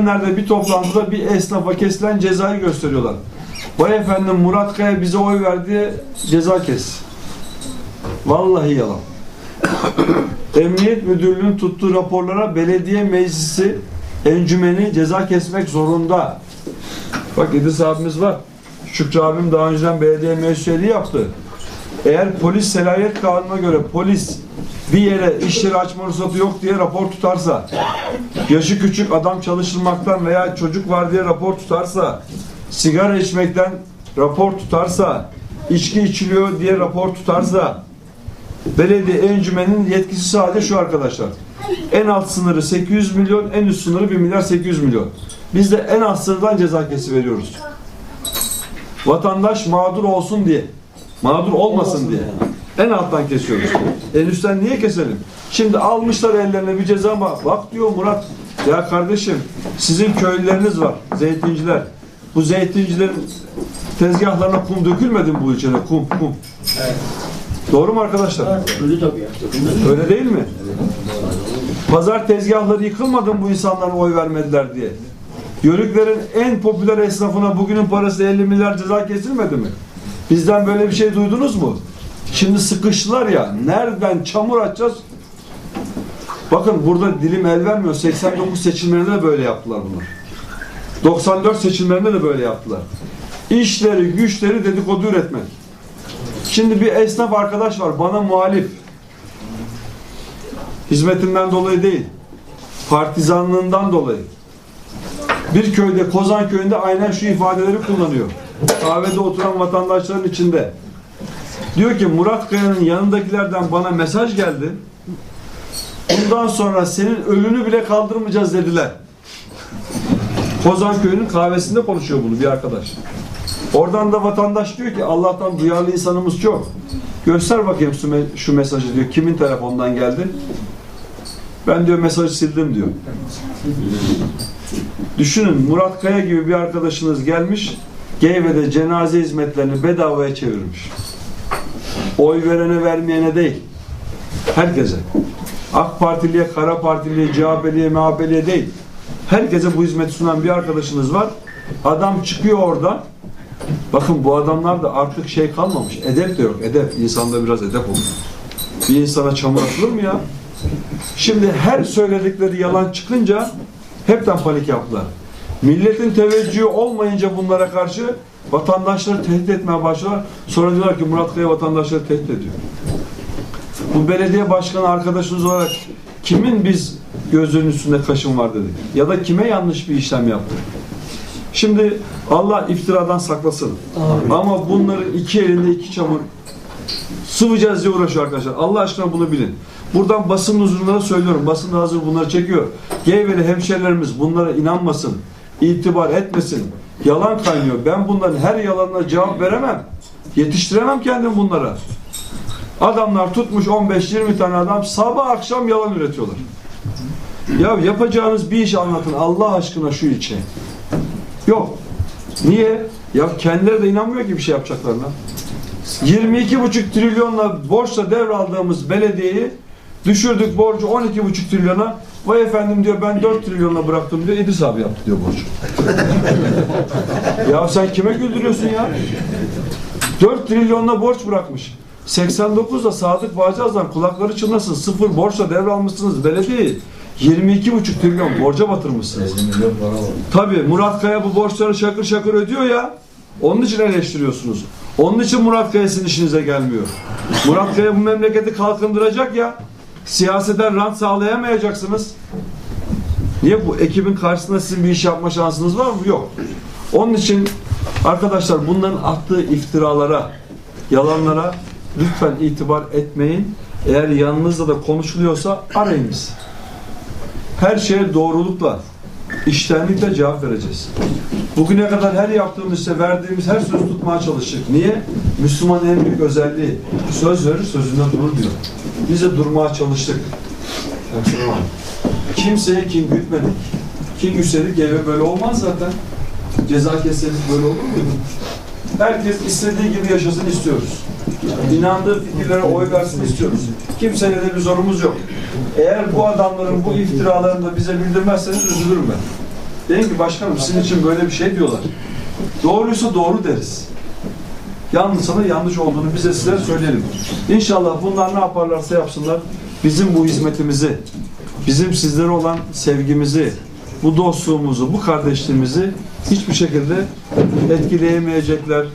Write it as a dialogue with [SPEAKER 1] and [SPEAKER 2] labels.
[SPEAKER 1] Geçenlerde bir toplantıda bir esnafa kesilen cezayı gösteriyorlar. Vay efendim Murat Kaya bize oy verdi ceza kes. Vallahi yalan. Emniyet Müdürlüğü'nün tuttuğu raporlara belediye meclisi encümeni ceza kesmek zorunda. Bak İdris abimiz var. Şükrü abim daha önceden belediye meclisiyeliği yaptı. Eğer polis selayet kanununa göre polis bir yere iş yeri açma ruhsatı yok diye rapor tutarsa, yaşı küçük adam çalıştırmaktan veya çocuk var diye rapor tutarsa, sigara içmekten rapor tutarsa, içki içiliyor diye rapor tutarsa, belediye encümenin yetkisi sadece şu arkadaşlar. En alt sınırı 800 milyon, en üst sınırı 1 milyar 800 milyon. Biz de en alt sınırdan ceza kesi veriyoruz. Vatandaş mağdur olsun diye. Mağdur olmasın diye. En alttan kesiyoruz. En üstten niye keselim? Şimdi almışlar ellerine bir ceza ama bak diyor Murat ya kardeşim sizin köylüleriniz var zeytinciler. Bu zeytincilerin tezgahlarına kum dökülmedi mi bu ilçede? Kum, kum. Doğru mu arkadaşlar?
[SPEAKER 2] Öyle tabii.
[SPEAKER 1] Öyle değil mi? Pazar tezgahları yıkılmadı mı bu insanların oy vermediler diye? Yörüklerin en popüler esnafına bugünün parası 50 milyar ceza kesilmedi mi? Bizden böyle bir şey duydunuz mu? Şimdi sıkıştılar ya, nereden çamur atacağız? Bakın burada dilim el vermiyor. 89 seçimlerinde de böyle yaptılar bunlar. 94 seçimlerinde de böyle yaptılar. İşleri, güçleri dedikodu üretmek. Şimdi bir esnaf arkadaş var, bana muhalif. Hizmetimden dolayı değil, partizanlığından dolayı. Bir köyde, Kozan köyünde aynen şu ifadeleri kullanıyor. Kahvede oturan vatandaşların içinde. Diyor ki Murat Kaya'nın yanındakilerden bana mesaj geldi. Bundan sonra senin ölünü bile kaldırmayacağız dediler. Kozan köyünün kahvesinde konuşuyor bunu bir arkadaş. Oradan da vatandaş diyor ki Allah'tan duyarlı insanımız çok. Göster bakayım şu, me- şu mesajı diyor. Kimin telefondan geldi? Ben diyor mesajı sildim diyor. Düşünün Murat Kaya gibi bir arkadaşınız gelmiş Geyve'de cenaze hizmetlerini bedavaya çevirmiş. Oy verene vermeyene değil. Herkese. AK Partiliye, Kara Partiliye, CHP'liye, MHP'liye değil. Herkese bu hizmeti sunan bir arkadaşınız var. Adam çıkıyor oradan. Bakın bu adamlar da artık şey kalmamış. Edep de yok. Edep. İnsanda biraz edep olur. Bir insana çamur atılır mı ya? Şimdi her söyledikleri yalan çıkınca hepten panik yaptılar. Milletin teveccühü olmayınca bunlara karşı vatandaşları tehdit etmeye başladılar. Sonra diyorlar ki Murat Kaya vatandaşları tehdit ediyor. Bu belediye başkanı arkadaşınız olarak kimin biz gözünün üstünde kaşın var dedik? Ya da kime yanlış bir işlem yaptık? Şimdi Allah iftiradan saklasın. Ama bunların iki elinde iki çamur sıvayacağız diye uğraşıyor arkadaşlar. Allah aşkına bunu bilin. Buradan basın huzurunda söylüyorum. Basın da hazır bunları çekiyor. Geyveli hemşerilerimiz bunlara inanmasın. itibar etmesin. Yalan kaynıyor. Ben bunların her yalanına cevap veremem. Yetiştiremem kendim bunlara. Adamlar tutmuş 15-20 tane adam sabah akşam yalan üretiyorlar. Ya yapacağınız bir iş anlatın Allah aşkına şu ilçe. Yok. Niye? Ya kendileri de inanmıyor ki bir şey yapacaklarına. 22,5 trilyonla borçla devraldığımız belediyeyi düşürdük borcu 12,5 trilyona. Vay efendim diyor ben 4 trilyonla bıraktım diyor. İdris abi yaptı diyor borcu. ya sen kime güldürüyorsun ya? 4 trilyonla borç bırakmış. 89'da Sadık Bağcılar'dan kulakları çınlasın. Sıfır borçla devralmışsınız belediyeyi. 22,5 trilyon borca batırmışsınız. Tabii Murat Kaya bu borçları şakır şakır ödüyor ya. Onun için eleştiriyorsunuz. Onun için Murat Kaya sizin işinize gelmiyor. Murat Kaya bu memleketi kalkındıracak ya. Siyaseten rant sağlayamayacaksınız. Niye bu ekibin karşısında sizin bir iş yapma şansınız var mı? Yok. Onun için arkadaşlar bunların attığı iftiralara, yalanlara lütfen itibar etmeyin. Eğer yanınızda da konuşuluyorsa arayın bizi. Her şeye doğrulukla, iştenlikle cevap vereceğiz. Bugüne kadar her yaptığımız işte verdiğimiz her sözü tutmaya çalıştık. Niye? Müslümanın en büyük özelliği söz verir sözünde durur diyor. Biz de durmaya çalıştık. Kimseye kin gütmedik. Kin gütseydik eve böyle olmaz zaten. Ceza kesseydik böyle olur muydu? Herkes istediği gibi yaşasın istiyoruz. İnandığı fikirlere oy versin istiyoruz. Kimsenin de bir zorumuz yok. Eğer bu adamların bu iftiralarını da bize bildirmezseniz üzülürüm ben. Deyin ki başkanım sizin için böyle bir şey diyorlar. Doğruysa doğru deriz. Yanlışsa yanlış olduğunu bize sizlere söyleyelim. İnşallah bunlar ne yaparlarsa yapsınlar bizim bu hizmetimizi, bizim sizlere olan sevgimizi, bu dostluğumuzu, bu kardeşliğimizi hiçbir şekilde etkileyemeyecekler,